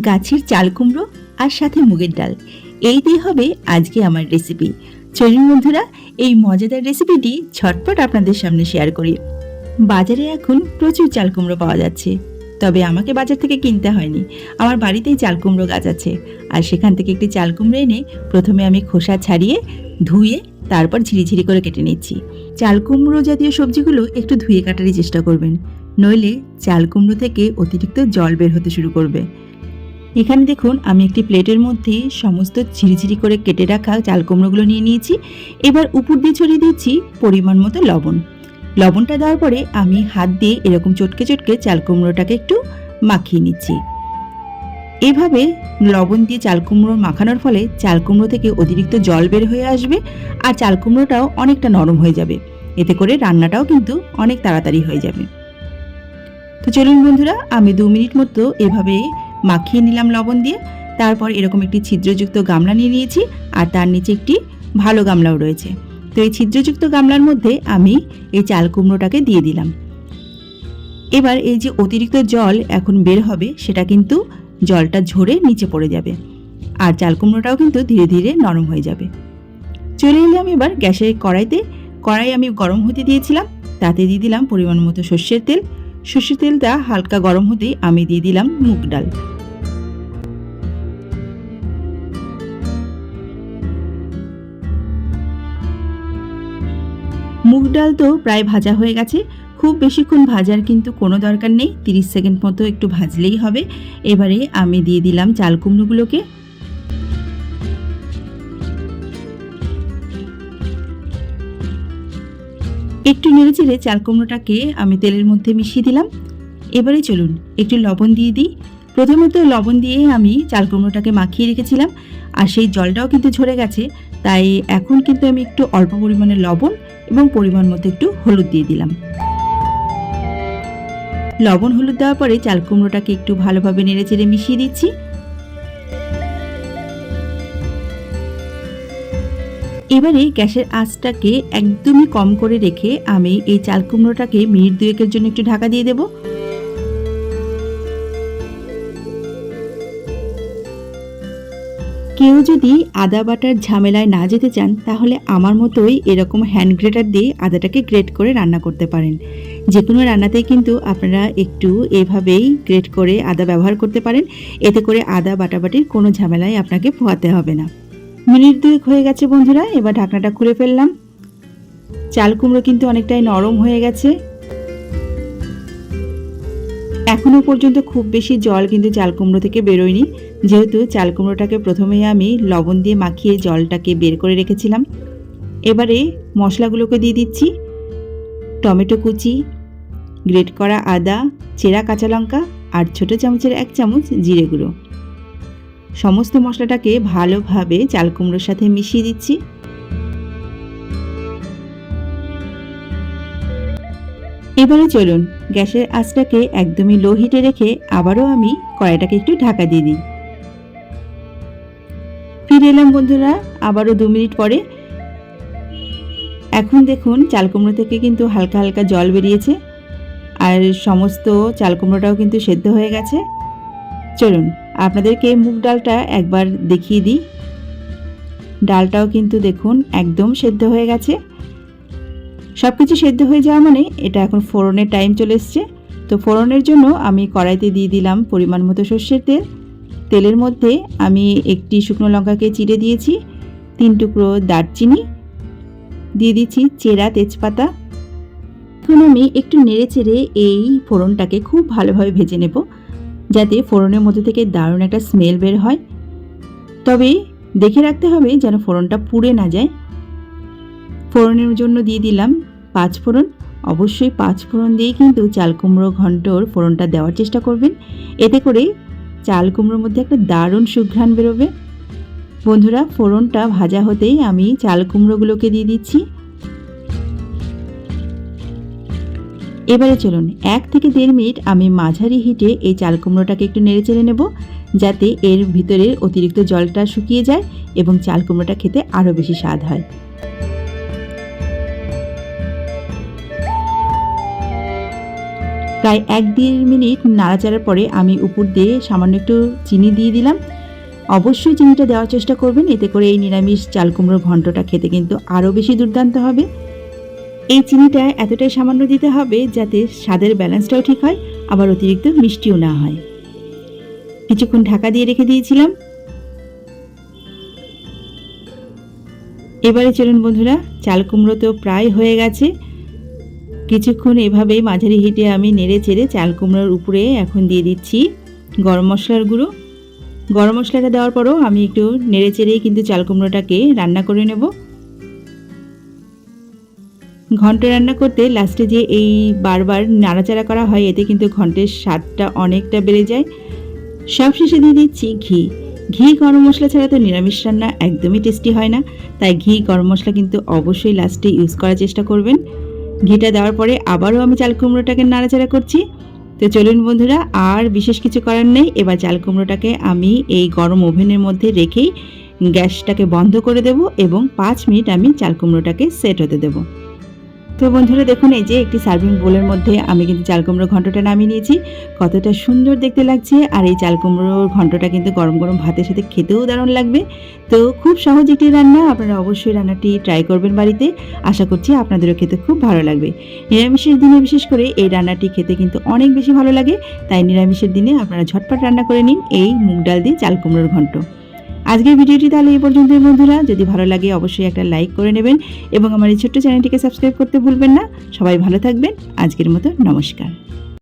গাছের চাল কুমড়ো আর সাথে মুগের ডাল। এই দিয়ে হবে আজকে আমার রেসিপি চলুন বন্ধুরা, এই মজাদার রেসিপিটি ঝটপট আপনাদের সামনে শেয়ার করি। বাজারে এখন প্রচুর চাল কুমড়ো পাওয়া যাচ্ছে। তবে আমাকে বাজার থেকে কিনতে হয়নি। আমার বাড়িতেই চাল কুমড়ো গাছ আছে। আর সেখান থেকে একটি চাল কুমড়ো এনে প্রথমে আমি খোসা ছাড়িয়ে ধুয়ে তারপর ঝিরিঝিরি করে কেটে নিচ্ছি। চাল কুমড়ো জাতীয় সবজিগুলো একটু ধুয়ে কাটারই চেষ্টা করবেন। নইলে চাল কুমড়ো থেকে অতিরিক্ত জল বের হতে শুরু করবে। এখানে দেখুন, আমি একটি প্লেটের মধ্যে সমস্ত ঝিরিঝিরি করে কেটে রাখা চাল কুমড়োগুলো নিয়ে নিয়েছি। এবার উপর দিয়ে ছড়িয়ে দিচ্ছি পরিমাণ মতো লবণ। লবণটা দেওয়ার পরে আমি হাত দিয়ে এরকম চটকে চটকে চাল কুমড়োটাকে একটু মাখিয়ে নিচ্ছি। এভাবে লবণ দিয়ে চাল কুমড়ো মাখানোর ফলে চাল কুমড়ো থেকে অতিরিক্ত জল বের হয়ে আসবে আর চাল কুমড়োটাও অনেকটা নরম হয়ে যাবে। এতে করে রান্নাটাও কিন্তু অনেক তাড়াতাড়ি হয়ে যাবে। তো চলুন বন্ধুরা, আমি দু মিনিট মতো এভাবে মাখিয়ে নিলাম লবণ দিয়ে। তারপর এরকম একটি ছিদ্রযুক্ত গামলা নিয়ে নিয়েছি আর তার নিচে একটি ভালো গামলাও রয়েছে। তো এই ছিদ্রযুক্ত গামলার মধ্যে আমি এই চাল কুমড়োটাকে দিয়ে দিলাম। এবার এই যে অতিরিক্ত জল এখন বের হবে, সেটা কিন্তু জলটা ঝরে নিচে পড়ে যাবে। আর চাল কুমড়োটাও কিন্তু ধীরে ধীরে নরম হয়ে যাবে। চলে এলাম এবার গ্যাসের কড়াইতে। কড়াই আমি গরম হতে দিয়েছিলাম, তাতে দিয়ে দিলাম পরিমাণ মতো সর্ষের তেল। সর্ষের তেলটা হালকা গরম হতেই আমি দিয়ে দিলাম মুগ ডাল। মুগ ডাল তো প্রায় ভাজা হয়ে গেছে। খুব বেশিক্ষণ ভাজার কিন্তু কোনো দরকার নেই। তিরিশ সেকেন্ড মতো একটু ভাজলেই হবে। এবারে আমি দিয়ে দিলাম চাল কুমড়োগুলোকে। একটু নেড়ে চেড়ে চাল কুমড়োটাকে আমি তেলের মধ্যে মিশিয়ে দিলাম। এবারে চলুন, একটু লবণ দিয়ে দিই। প্রথমে তো লবণ দিয়ে আমি চাল কুমড়োটাকে মাখিয়ে রেখেছিলাম, আর সেই জলটাও কিন্তু ঝরে গেছে। তাই এখন কিন্তু আমি একটু অল্প পরিমাণে লবণ এবং পরিমাণ মতো একটু হলুদ দিয়ে দিলাম। লবণ হলুদ দেওয়ার পরে চাল কুমড়োটাকে একটু ভালোভাবে নেড়ে চেড়ে মিশিয়ে দিচ্ছি। এবারে গ্যাসের আঁচটাকে একদমই কম করে রেখে আমি এই চাল কুমড়োটাকে মিনিট দুয়েকের জন্য একটু ঢাকা দিয়ে দেব। কেউ যদি আদা বাটার ঝামেলায় না যেতে চান, তাহলে আমার মতোই এরকম হ্যান্ড গ্রেটার দিয়ে আদাটাকে গ্রেট করে রান্না করতে পারেন। যে কোনো রান্নাতেই কিন্তু আপনারা একটু এভাবেই গ্রেট করে আদা ব্যবহার করতে পারেন। এতে করে আদা বাটাবাটির কোনো ঝামেলায় আপনাকে পোহাতে হবে না। মিনিট দুয়েক হয়ে গেছে বন্ধুরা, এবার ঢাকনাটা খুলে ফেললাম। চাল কুমড়ো কিন্তু অনেকটাই নরম হয়ে গেছে। এখনও পর্যন্ত খুব বেশি জল কিন্তু চাল কুমড়ো থেকে বেরোয়নি। যেহেতু চাল কুমড়োটাকে প্রথমেই আমি লবণ দিয়ে মাখিয়ে জলটাকে বের করে রেখেছিলাম। এবারে মশলাগুলোকে দিয়ে দিচ্ছি। টমেটো কুচি, গ্রেট করা আদা, চেরা কাঁচা লঙ্কা আর ছোটো চামচের এক চামচ জিরে গুঁড়ো। সমস্ত মশলাটাকে ভালোভাবে চাল কুমড়োর সাথে মিশিয়ে দিচ্ছি। এবারে চলুন, গ্যাসের আঁচটাকে একদমই লো হিটে রেখে আবারও আমি কড়াইটাকে একটু ঢাকা দিয়ে দিই। ফিরে এলাম বন্ধুরা, আবারও দু মিনিট পরে। এখন দেখুন চাল কুমড়ো থেকে কিন্তু হালকা হালকা জল বেরিয়েছে, আর সমস্ত চাল কুমড়োটাও কিন্তু সেদ্ধ হয়ে গেছে। চলুন, আপনাদেরকে মুগ ডালটা একবার দেখিয়ে দিই। ডালটাও কিন্তু দেখুন, একদম সেদ্ধ হয়ে গেছে। সব কিছু সেদ্ধ হয়ে যাওয়া মানে এটা এখন ফোড়নের টাইম চলে এসছে। তো ফোড়নের জন্য আমি কড়াইতে দিয়ে দিলাম পরিমাণ মতো সর্ষের তেল। তেলের মধ্যে আমি একটি শুকনো লঙ্কাকে চিড়ে দিয়েছি, তিন টুকরো দারচিনি, দিয়ে দিচ্ছি চেরা তেজপাতা। এখন আমি একটু নেড়ে চেড়ে এই ফোড়নটাকে খুব ভালোভাবে ভেজে নেব, যাতে ফোড়নের মধ্যে থেকে দারুণ একটা স্মেল বের হয়। তবে দেখে রাখতে হবে যেন ফোড়নটা পুড়ে না যায়। ফোড়নের জন্য দিয়ে দিলাম পাঁচ ফোড়ন। অবশ্যই পাঁচ ফোড়ন দিয়েই কিন্তু চাল কুমড়ো ঘন্টর ফোড়নটা দেওয়ার চেষ্টা করবেন। এতে করে চাল কুমড়োর মধ্যে একটা দারুণ সুঘ্রাণ বেরোবে। বন্ধুরা, ফোড়নটা ভাজা হতেই আমি চাল কুমড়োগুলোকে দিয়ে দিচ্ছি। এবারে চলুন, এক থেকে দেড় মিনিট আমি মাঝারি হিটে এই চাল কুমড়োটাকে একটু নেড়ে চেড়ে নেব, যাতে এর ভিতরের অতিরিক্ত জলটা শুকিয়ে যায় এবং চাল কুমড়োটা খেতে আরও বেশি স্বাদ হয়। প্রায় এক দেড় মিনিট নাড়াচাড়ার পরে আমি উপর দিয়ে সামান্য একটু চিনি দিয়ে দিলাম। অবশ্যই চিনিটা দেওয়ার চেষ্টা করবেন, এতে করে এই নিরামিষ চাল কুমড়োর ঘন্টটা খেতে কিন্তু আরও বেশি দুর্দান্ত হবে। এই চিনিটা এতটাই সামান্য দিতে হবে যাতে স্বাদের ব্যালেন্সটাও ঠিক হয়, আবার অতিরিক্ত মিষ্টিও না হয়। কিছুক্ষণ ঢাকা দিয়ে রেখে দিয়েছিলাম। এবারে চলুন বন্ধুরা, চাল কুমড়ো তো প্রায় হয়ে গেছে। কিছুক্ষণ এভাবেই মাঝারি হিটে আমি নেড়ে চেড়ে চাল কুমড়োর উপরে এখন দিয়ে দিচ্ছি গরম মশলার গুঁড়ো। গরম মশলাটা দেওয়ার পরও আমি একটু নেড়ে চেড়েই কিন্তু চাল কুমড়োটাকে রান্না করে নেব। ঘন্ট রান্না করতে লাস্টে যে এই বারবার নাড়াচাড়া করা হয়, এতে কিন্তু ঘন্টের স্বাদটা অনেকটা বেড়ে যায়। সব শেষে দিয়ে দিচ্ছি ঘি। ঘি গরম মশলা ছাড়া তো নিরামিষ রান্না একদমই টেস্টি হয় না। তাই ঘি গরম মশলা কিন্তু অবশ্যই লাস্টে ইউজ করার চেষ্টা করবেন। ঘিটা দেওয়ার পরে আবারও আমি চাল কুমড়োটাকে নাড়াচাড়া করছি। তো চলুন বন্ধুরা, আর বিশেষ কিছু করার নেই। এবার চাল কুমড়োটাকে আমি এই গরম ওভেনের মধ্যে রেখেই গ্যাসটাকে বন্ধ করে দেব এবং পাঁচ মিনিট আমি চাল কুমড়োটাকে সেট হতে দেবো। তো বন্ধুরা দেখুন, এই যে একটি সার্ভিং বোলের মধ্যে আমি কিন্তু চাল কুমড়ো ঘন্টটা নামিয়ে নিয়েছি। কতটা সুন্দর দেখতে লাগছে। আর এই চাল কুমড়োর ঘন্টটা কিন্তু গরম গরম ভাতের সাথে খেতেও দারুণ লাগবে। তো খুব সহজ একটি রান্না, আপনারা অবশ্যই রান্নাটি ট্রাই করবেন বাড়িতে। আশা করছি আপনাদেরও খেতে খুব ভালো লাগবে। নিরামিষের দিনে বিশেষ করে এই রান্নাটি খেতে কিন্তু অনেক বেশি ভালো লাগে। তাই নিরামিষের দিনে আপনারা ঝটপট রান্না করে নিন এই মুগ ডাল দিয়ে চাল কুমড়োর ঘন্ট। আজকের ভিডিওটি তাহলে এই পর্যন্ত বন্ধুরা। যদি ভালো লাগে অবশ্যই একটা লাইক করে নেবেন এবং আমার এই ছোট্ট চ্যানেলটিকে সাবস্ক্রাইব করতে ভুলবেন না। সবাই ভালো থাকবেন। আজকের মতো নমস্কার।